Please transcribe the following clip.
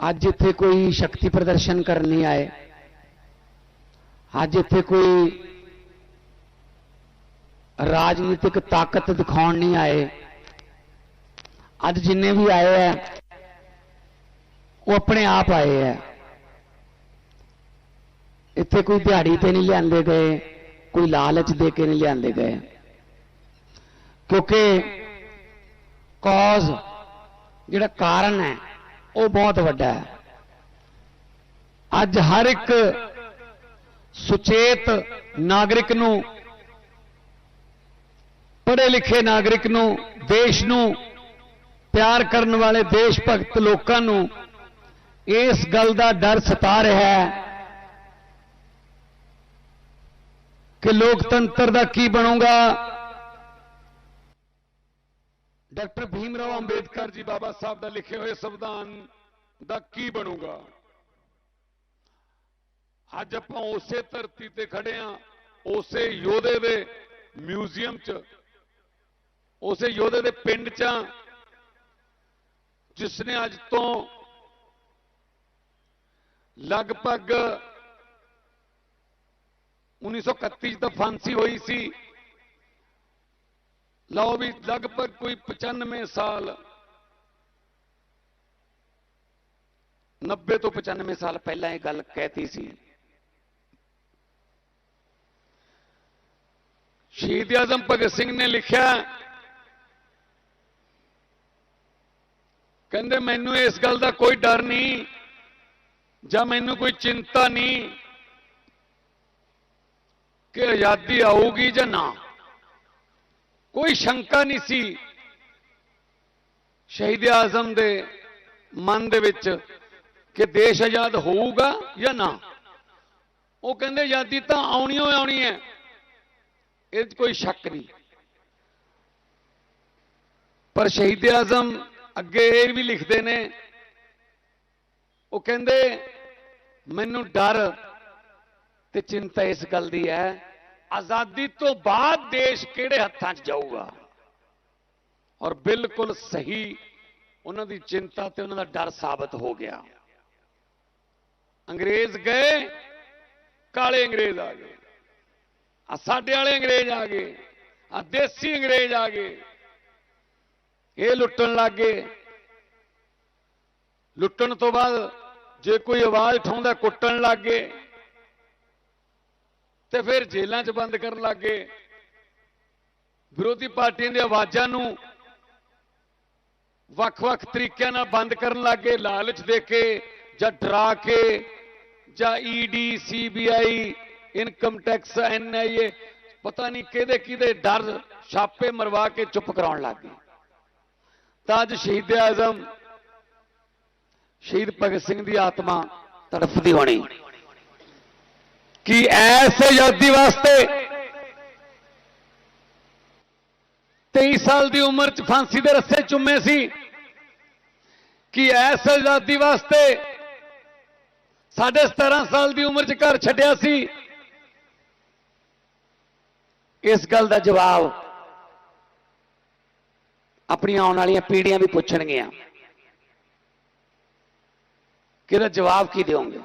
ਅੱਜ ਇੱਥੇ ਕੋਈ ਸ਼ਕਤੀ ਪ੍ਰਦਰਸ਼ਨ ਕਰਨ ਨਹੀਂ ਆਏ ਅੱਜ ਇੱਥੇ ਕੋਈ ਰਾਜਨੀਤਿਕ ਤਾਕਤ ਦਿਖਾਉਣ ਨਹੀਂ ਆਏ ਅੱਜ ਜਿੰਨੇ ਵੀ ਆਏ ਹੈ ਉਹ ਆਪਣੇ ਆਪ ਆਏ ਹੈ ਇੱਥੇ ਕੋਈ ਦਿਹਾੜੀ ਤੇ ਨਹੀਂ ਲਿਆਂਦੇ ਗਏ ਕੋਈ ਲਾਲਚ ਦੇ ਕੇ ਨਹੀਂ ਲਿਆਂਦੇ ਗਏ ਕਿਉਂਕਿ ਕਾਜ਼ ਜਿਹੜਾ ਕਾਰਨ ਹੈ ਉਹ ਬਹੁਤ ਵੱਡਾ ਹੈ। ਅੱਜ ਹਰ ਇੱਕ ਸੁਚੇਤ ਨਾਗਰਿਕ ਨੂੰ, ਪੜ੍ਹੇ ਲਿਖੇ ਨਾਗਰਿਕ ਨੂੰ, ਦੇਸ਼ ਨੂੰ ਪਿਆਰ ਕਰਨ ਵਾਲੇ ਦੇਸ਼ ਭਗਤ ਲੋਕਾਂ ਨੂੰ ਇਸ ਗੱਲ ਦਾ ਡਰ ਸਤਾ ਰਿਹਾ ਹੈ ਕਿ ਲੋਕਤੰਤਰ ਦਾ ਕੀ ਬਣੂਗਾ। ਡਾਕਟਰ ਭੀਮ ਰਾਓ ਅੰਬੇਦਕਰ ਜੀ ਬਾਬਾ ਸਾਹਿਬ ਦਾ ਲਿਖੇ ਹੋਏ ਸੰਵਿਧਾਨ ਦਾ ਕੀ ਬਣੂਗਾ? ਅੱਜ ਆਪਾਂ ਉਸੇ ਧਰਤੀ ਤੇ ਖੜੇ ਆ ਉਸੇ ਯੋਧੇ ਦੇ ਮਿਊਜ਼ੀਅਮ 'ਚ ਉਸੇ ਯੋਧੇ ਦੇ ਪਿੰਡ 'ਚ ਆਂ, ਜਿਸ ਨੇ ਅੱਜ ਤੋਂ ਲਗਭਗ 1931 'ਚ ਤਾਂ ਫਾਂਸੀ ਹੋਈ ਸੀ। ਲਓ ਵੀ ਲਗਭਗ ਕੋਈ 95 ਸਾਲ 90 ਤੋਂ 95 ਸਾਲ ਪਹਿਲਾਂ ਇਹ ਗੱਲ ਕਹਿਤੀ ਸੀ। ਸ਼ਹੀਦ ਆਜ਼ਮ ਭਗਤ ਸਿੰਘ ਨੇ ਲਿਖਿਆ, ਕਹਿੰਦੇ ਮੈਨੂੰ ਇਸ ਗੱਲ ਦਾ ਕੋਈ ਡਰ ਨਹੀਂ, ਜਾਂ ਮੈਨੂੰ ਕੋਈ ਚਿੰਤਾ ਨਹੀਂ ਕਿ ਆਜ਼ਾਦੀ ਆਊਗੀ ਜਾਂ ਨਾ। ਕੋਈ ਸ਼ੰਕਾ ਨਹੀਂ ਸੀ। ਸ਼ਹੀਦ ਆਜ਼ਮ ਦੇ ਮਨ ਦੇ ਵਿੱਚ ਕਿ ਦੇਸ਼ ਆਜ਼ਾਦ ਹੋਊਗਾ ਜਾਂ ਨਾ। ਉਹ ਕਹਿੰਦੇ, ਆਜ਼ਾਦੀ ਤਾਂ ਆਉਣੀ ਓ ਆਉਣੀ ਹੈ। ਇਹ 'ਚ ਕੋਈ ਸ਼ੱਕ ਨਹੀਂ। ਪਰ ਸ਼ਹੀਦ ਆਜ਼ਮ ਅੱਗੇ ਇਹ ਵੀ ਲਿਖਦੇ ਨੇ, ਉਹ ਕਹਿੰਦੇ, ਮੈਨੂੰ ਡਰ ਤੇ ਚਿੰਤਾ ਇਸ ਗੱਲ ਦੀ ਹੈ ਆਜ਼ਾਦੀ ਤੋਂ ਬਾਅਦ ਦੇਸ਼ ਕਿਹੜੇ ਹੱਥਾਂ 'ਚ ਜਾਊਗਾ? ਔਰ ਬਿਲਕੁਲ ਸਹੀ ਉਹਨਾਂ ਦੀ ਚਿੰਤਾ ਤੇ ਉਹਨਾਂ ਦਾ ਡਰ ਸਾਬਤ ਹੋ ਗਿਆ। ਅੰਗਰੇਜ਼ ਗਏ, ਕਾਲੇ ਅੰਗਰੇਜ਼ ਆ ਗਏ। ਆ ਸਾਡੇ ਵਾਲੇ ਅੰਗਰੇਜ਼ ਆ ਗਏ ਆ ਦੇਸੀ ਅੰਗਰੇਜ਼ ਆ ਗਏ। ਇਹ ਲੁੱਟਣ ਲੱਗ ਗਏ। ਲੁੱਟਣ ਤੋਂ ਬਾਅਦ ਜੇ ਕੋਈ ਆਵਾਜ਼ ਉਠਾਉਂਦਾ ਕੁੱਟਣ ਲੱਗ ਗਏ। ਤੇ ਫਿਰ ਜੇਲ੍ਹਾਂ 'ਚ ਬੰਦ ਕਰਨ ਲੱਗੇ ਵਿਰੋਧੀ ਪਾਰਟੀਆਂ ਦੀਆਂ ਆਵਾਜ਼ਾਂ ਨੂੰ ਵੱਖ-ਵੱਖ ਤਰੀਕਿਆਂ ਨਾਲ ਬੰਦ ਕਰਨ ਲੱਗੇ ਲਾਲਚ ਦੇ ਕੇ ਜਾਂ ਡਰਾ ਕੇ ਜਾਂ ED CBI income tax NIA ਪਤਾ ਨਹੀਂ ਕਿਹਦੇ ਕਿਹਦੇ ਡਰ ਛਾਪੇ ਮਰਵਾ ਕੇ ਚੁੱਪ ਕਰਾਉਣ ਲੱਗ ਗਏ। ਤਾਂ ਅੱਜ ਸ਼ਹੀਦ ਆਜ਼ਮ, ਸ਼ਹੀਦ ਭਗਤ ਸਿੰਘ ਦੀ ਆਤਮਾ ਤੜਫਦੀ ਹੋਣੀ। ਕਿ ਐਸ ਆਜ਼ਾਦੀ ਵਾਸਤੇ 23 ਸਾਲ ਦੀ ਉਮਰ 'ਚ ਫਾਂਸੀ ਦੇ ਰੱਸੇ ਚੁੰਮੇ ਸੀ ਕਿ ਐਸ ਆਜ਼ਾਦੀ ਵਾਸਤੇ ਸਾਢੇ 17 ਸਾਲ ਦੀ ਉਮਰ 'ਚ ਘਰ ਛੱਡਿਆ ਸੀ। ਇਸ ਗੱਲ ਦਾ ਜਵਾਬ ਆਪਣੀਆਂ ਆਉਣ ਵਾਲੀਆਂ ਪੀੜ੍ਹੀਆਂ ਵੀ ਪੁੱਛਣਗੀਆਂ। ਕਿ ਇਹਦਾ ਜਵਾਬ ਕੀ ਦਿਓਗੇ?